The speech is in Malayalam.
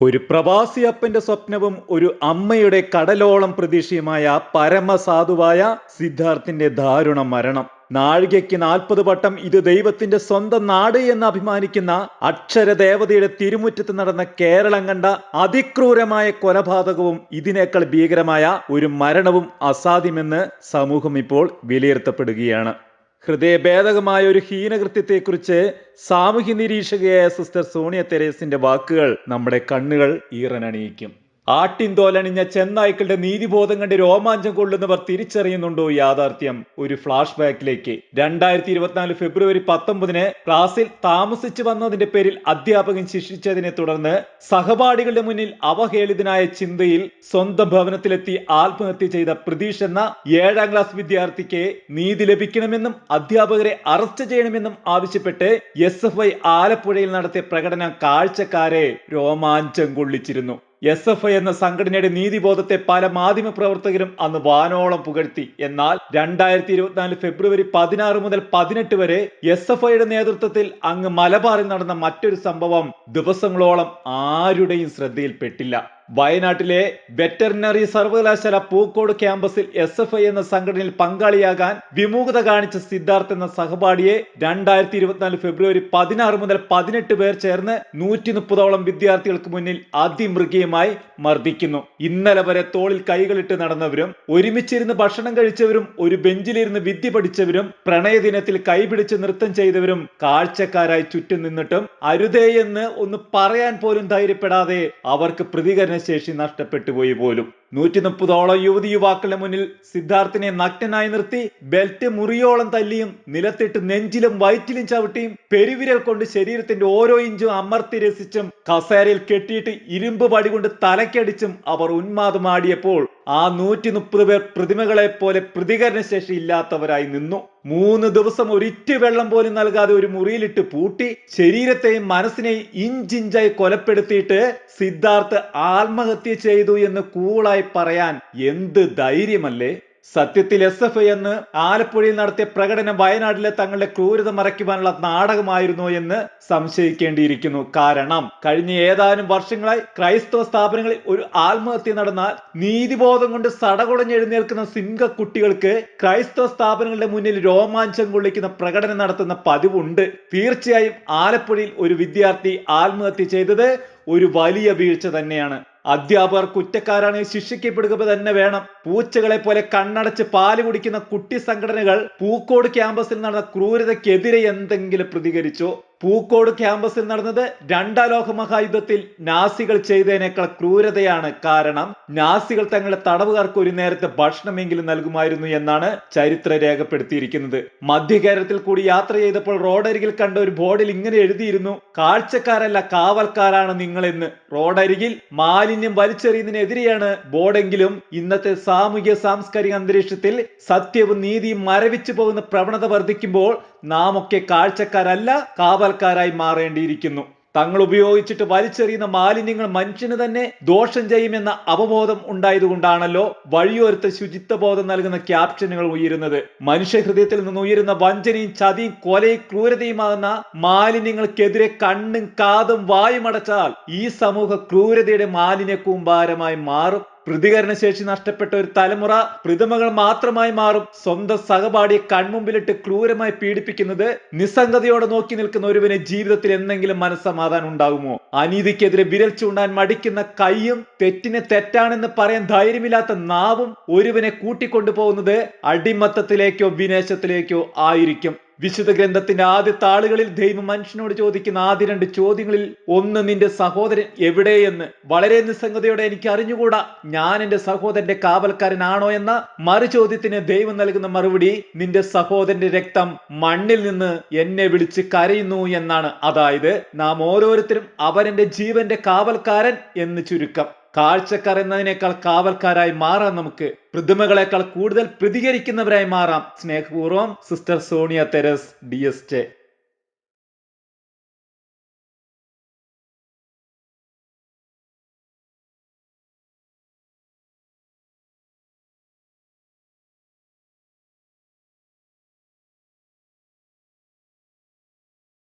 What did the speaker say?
ഒരു പ്രവാസി അപ്പന്റെ സ്വപ്നവും ഒരു അമ്മയുടെ കടലോളം പ്രതീക്ഷയുമായ പരമസാധുവായ സിദ്ധാർത്ഥിന്റെ ദാരുണ മരണം. നാഴികയ്ക്ക് നാൽപ്പത് വട്ടം ഇത് ദൈവത്തിന്റെ സ്വന്തം നാട് എന്ന് അഭിമാനിക്കുന്ന അക്ഷരദേവതയുടെ തിരുമുറ്റത്ത് നടന്ന കേരളം കണ്ട അതിക്രൂരമായ കൊലപാതകവും ഇതിനേക്കാൾ ഭീകരമായ ഒരു മരണവും അസാധ്യമെന്ന് സമൂഹം ഇപ്പോൾ വിലയിരുത്തപ്പെടുകയാണ്. ഹൃദയഭേദകമായ ഒരു ഹീനകൃത്യത്തെക്കുറിച്ച് സാമൂഹ്യ നിരീക്ഷകയായ സിസ്റ്റർ സോണിയ തെരേസിന്റെ വാക്കുകൾ നമ്മുടെ കണ്ണുകൾ ഈറനണിയിക്കും. ആട്ടിൻതോലണിഞ്ഞ ചെന്നായ്ക്കളുടെ നീതിബോധം കണ്ട് രോമാഞ്ചം കൊള്ളുന്നവർ തിരിച്ചറിയുന്നുണ്ടോ യാഥാർത്ഥ്യം? ഒരു ഫ്ലാഷ് ബാക്കിലേക്ക് രണ്ടായിരത്തി ഇരുപത്തിനാല് ഫെബ്രുവരി പത്തൊമ്പതിന് ക്ലാസ്സിൽ താമസിച്ചു വന്നതിന്റെ പേരിൽ അധ്യാപകൻ ശിക്ഷിച്ചതിനെ തുടർന്ന് സഹപാഠികളുടെ മുന്നിൽ അവഹേളിതനായ ചിന്തയിൽ സ്വന്തം ഭവനത്തിലെത്തി ആത്മഹത്യ ചെയ്ത പ്രതീഷ് എന്ന ഏഴാം ക്ലാസ് വിദ്യാർത്ഥിക്ക് നീതി ലഭിക്കണമെന്നും അധ്യാപകരെ അറസ്റ്റ് ചെയ്യണമെന്നും ആവശ്യപ്പെട്ട് എസ് ആലപ്പുഴയിൽ നടത്തിയ പ്രകടനം കാഴ്ചക്കാരെ രോമാഞ്ചം കൊള്ളിച്ചിരുന്നു. എസ് എഫ് ഐ എന്ന സംഘടനയുടെ നീതിബോധത്തെ പല മാധ്യമ പ്രവർത്തകരും അന്ന് വാനോളം പുകഴ്ത്തി. എന്നാൽ രണ്ടായിരത്തി ഇരുപത്തിനാല് ഫെബ്രുവരി പതിനാറ് മുതൽ പതിനെട്ട് വരെ എസ് എഫ് ഐയുടെ നേതൃത്വത്തിൽ അങ്ങ് മലബാറിൽ നടന്ന മറ്റൊരു സംഭവം ദിവസങ്ങളോളം ആരുടെയും ശ്രദ്ധയിൽപ്പെട്ടില്ല. വയനാട്ടിലെ വെറ്ററിനറി സർവകലാശാല പൂക്കോട് ക്യാമ്പസിൽ എസ് എഫ് ഐ എന്ന സംഘടനയിൽ പങ്കാളിയാകാൻ വിമുഖത കാണിച്ച സിദ്ധാർത്ഥ് എന്ന സഹപാഠിയെ രണ്ടായിരത്തി ഇരുപത്തിനാല് ഫെബ്രുവരി പതിനാറ് മുതൽ പതിനെട്ട് പേർ ചേർന്ന് നൂറ്റി മുപ്പതോളം വിദ്യാർത്ഥികൾക്ക് മുന്നിൽ അതിമൃഗീയമായി മർദ്ദിക്കുന്നു. ഇന്നലെ വരെ തോളിൽ കൈകളിട്ട് നടന്നവരും ഒരുമിച്ചിരുന്ന് ഭക്ഷണം കഴിച്ചവരും ഒരു ബെഞ്ചിലിരുന്ന് വിദ്യ പഠിച്ചവരും പ്രണയദിനത്തിൽ കൈപിടിച്ച് നൃത്തം ചെയ്തവരും കാഴ്ചക്കാരായി ചുറ്റും നിന്നിട്ടും അരുതേ എന്ന് ഒന്ന് പറയാൻ പോലും ധൈര്യപ്പെടാതെ അവർക്ക് പ്രതികരണ ശേഷി നഷ്ടപ്പെട്ടു പോയി പോലും. നൂറ്റി മുപ്പതോളം യുവതി യുവാക്കളുടെ മുന്നിൽ സിദ്ധാർത്ഥിനെ നഗ്നനായി നിർത്തി ബെൽറ്റ് മുറിയോളം തല്ലിയും നിലത്തിട്ട് നെഞ്ചിലും വയറ്റിലും ചവിട്ടിയും പെരുവിരൽ കൊണ്ട് ശരീരത്തിന്റെ ഓരോ ഇഞ്ചും അമർത്തി രസിച്ചും കസേരയിൽ കെട്ടിയിട്ട് ഇരുമ്പ് പടി കൊണ്ട് തലക്കടിച്ചും അവർ ഉന്മാദമാടിയപ്പോൾ ആ നൂറ്റി മുപ്പത് പേർ പ്രതിമകളെ പോലെ പ്രതികരണ ശേഷി ഇല്ലാത്തവരായി നിന്നു. മൂന്ന് ദിവസം ഒരിറ്റ് വെള്ളം പോലും നൽകാതെ ഒരു മുറിയിലിട്ട് പൂട്ടി ശരീരത്തെയും മനസ്സിനെയും ഇഞ്ചിഞ്ചായി കൊലപ്പെടുത്തിയിട്ട് സിദ്ധാർത്ഥ് ആത്മഹത്യ ചെയ്തു എന്ന് കൂളായി പറയാൻ എന്ത് ധൈര്യമല്ലേ? സത്യത്തിൽ എസ് എഫ് ഐ എന്ന് ആലപ്പുഴയിൽ നടത്തിയ പ്രകടനം വയനാട്ടിലെ തങ്ങളുടെ ക്രൂരത മറയ്ക്കുവാനുള്ള നാടകമായിരുന്നോ എന്ന് സംശയിക്കേണ്ടിയിരിക്കുന്നു. കാരണം കഴിഞ്ഞ ഏതാനും വർഷങ്ങളായി ക്രൈസ്തവ സ്ഥാപനങ്ങളിൽ ഒരു ആത്മഹത്യ നടന്നാൽ നീതിബോധം കൊണ്ട് സടകുടഞ്ഞെഴുന്നേൽക്കുന്ന സിംഹ കുട്ടികൾക്ക് ക്രൈസ്തവ സ്ഥാപനങ്ങളുടെ മുന്നിൽ രോമാഞ്ചം കൊള്ളിക്കുന്ന പ്രകടനം നടത്തുന്ന പതിവുണ്ട്. തീർച്ചയായും ആലപ്പുഴയിൽ ഒരു വിദ്യാർത്ഥി ആത്മഹത്യ ചെയ്തത് ഒരു വലിയ വീഴ്ച തന്നെയാണ്. അധ്യാപകർ കുറ്റക്കാരാണ് ശിക്ഷിക്കപ്പെടുക തന്നെ വേണം. പൂച്ചകളെ പോലെ കണ്ണടച്ച് പാൽ കുടിക്കുന്ന കുട്ടി സംഘടനകൾ പൂക്കോട് ക്യാമ്പസിൽ നടന്ന ക്രൂരതയ്ക്കെതിരെ എന്തെങ്കിലും പ്രതികരിച്ചോ? പൂക്കോട് ക്യാമ്പസിൽ നടന്നത് രണ്ടാം ലോക മഹായുദ്ധത്തിൽ നാസികൾ ചെയ്തതിനേക്കാൾ ക്രൂരതയാണ് കാരണം നാസികൾ തങ്ങളുടെ തടവുകാർക്ക് ഒരു നേരത്തെ ഭക്ഷണമെങ്കിലും നൽകുമായിരുന്നു എന്നാണ് ചരിത്ര രേഖപ്പെടുത്തിയിരിക്കുന്നത്. മധ്യ കേരളത്തിൽ കൂടി യാത്ര ചെയ്തപ്പോൾ റോഡരികിൽ കണ്ട ഒരു ബോർഡിൽ ഇങ്ങനെ എഴുതിയിരുന്നു കാഴ്ചക്കാരല്ല കാവൽക്കാരാണ് നിങ്ങളെന്ന്. റോഡരികിൽ മാലിന്യം വലിച്ചെറിയുന്നതിനെതിരെയാണ് ബോർഡെങ്കിലും ഇന്നത്തെ സാമൂഹ്യ സാംസ്കാരിക അന്തരീക്ഷത്തിൽ സത്യവും നീതിയും മരവിച്ചു പോകുന്ന പ്രവണത വർദ്ധിക്കുമ്പോൾ നാം ഒക്കെ കാഴ്ചക്കാരല്ല കാവൽക്കാരായി മാറേണ്ടിയിരിക്കുന്നു. തങ്ങൾ ഉപയോഗിച്ചിട്ട് വലിച്ചെറിയുന്ന മാലിന്യങ്ങൾ മനുഷ്യന് തന്നെ ദോഷം ചെയ്യുമെന്ന അവബോധം ഉണ്ടായതുകൊണ്ടാണല്ലോ വഴിയോരത്ത് ശുചിത്വ ബോധം നൽകുന്ന ക്യാപ്ഷനുകൾ ഉയരുന്നത്. മനുഷ്യ ഹൃദയത്തിൽ നിന്ന് ഉയരുന്ന വഞ്ചനയും ചതിയും കൊലയും ക്രൂരതയുമാകുന്ന മാലിന്യങ്ങൾക്കെതിരെ കണ്ണും കാതും വായുമടച്ചാൽ ഈ സമൂഹ ക്രൂരതയുടെ മാലിന്യ കൂമ്പാരമായി മാറും. പ്രതികരണശേഷി നഷ്ടപ്പെട്ട ഒരു തലമുറ പ്രതിമകൾ മാത്രമായി മാറും. സ്വന്തം സഹപാഠിയെ കൺമുമ്പിലിട്ട് ക്രൂരമായി പീഡിപ്പിക്കുന്നത് നിസ്സംഗതയോടെ നോക്കി നിൽക്കുന്ന ഒരുവന് ജീവിതത്തിൽ എന്തെങ്കിലും മനസ്സമാധാനം ഉണ്ടാകുമോ? അനീതിക്കെതിരെ വിരൽ ചൂണ്ടാൻ മടിക്കുന്ന കൈയും തെറ്റിനെ തെറ്റാണെന്ന് പറയാൻ ധൈര്യമില്ലാത്ത നാവും ഒരുവനെ കൂട്ടിക്കൊണ്ടുപോകുന്നത് അടിമത്തത്തിലേക്കോ വിനേശത്തിലേക്കോ ആയിരിക്കും. വിശുദ്ധ ഗ്രന്ഥത്തിന്റെ ആദ്യ താളുകളിൽ ദൈവം മനുഷ്യനോട് ചോദിക്കുന്ന ആദ്യ രണ്ട് ചോദ്യങ്ങളിൽ ഒന്ന് നിന്റെ സഹോദരൻ എവിടെയെന്ന്. വളരെ നിസ്സംഗതയോടെ എനിക്ക് അറിഞ്ഞുകൂടാ. ഞാൻ എന്റെ സഹോദരന്റെ കാവൽക്കാരനാണോ എന്ന മറു ചോദ്യത്തിന് ദൈവം നൽകുന്ന മറുപടി നിന്റെ സഹോദരന്റെ രക്തം മണ്ണിൽ നിന്ന് എന്നെ വിളിച്ച് കരയുന്നു എന്നാണ്. അതായത് നാം ഓരോരുത്തരും അവനെന്റെ ജീവന്റെ കാവൽക്കാരൻ എന്ന് ചുരുക്കം. കാഴ്ചക്കാർ എന്നതിനേക്കാൾ കാവൽക്കാരായി മാറാം നമുക്ക്. പ്രതിമകളെക്കാൾ കൂടുതൽ പ്രതികരിക്കുന്നവരായി മാറാം. സ്നേഹപൂർവം sister Sonia Theres D S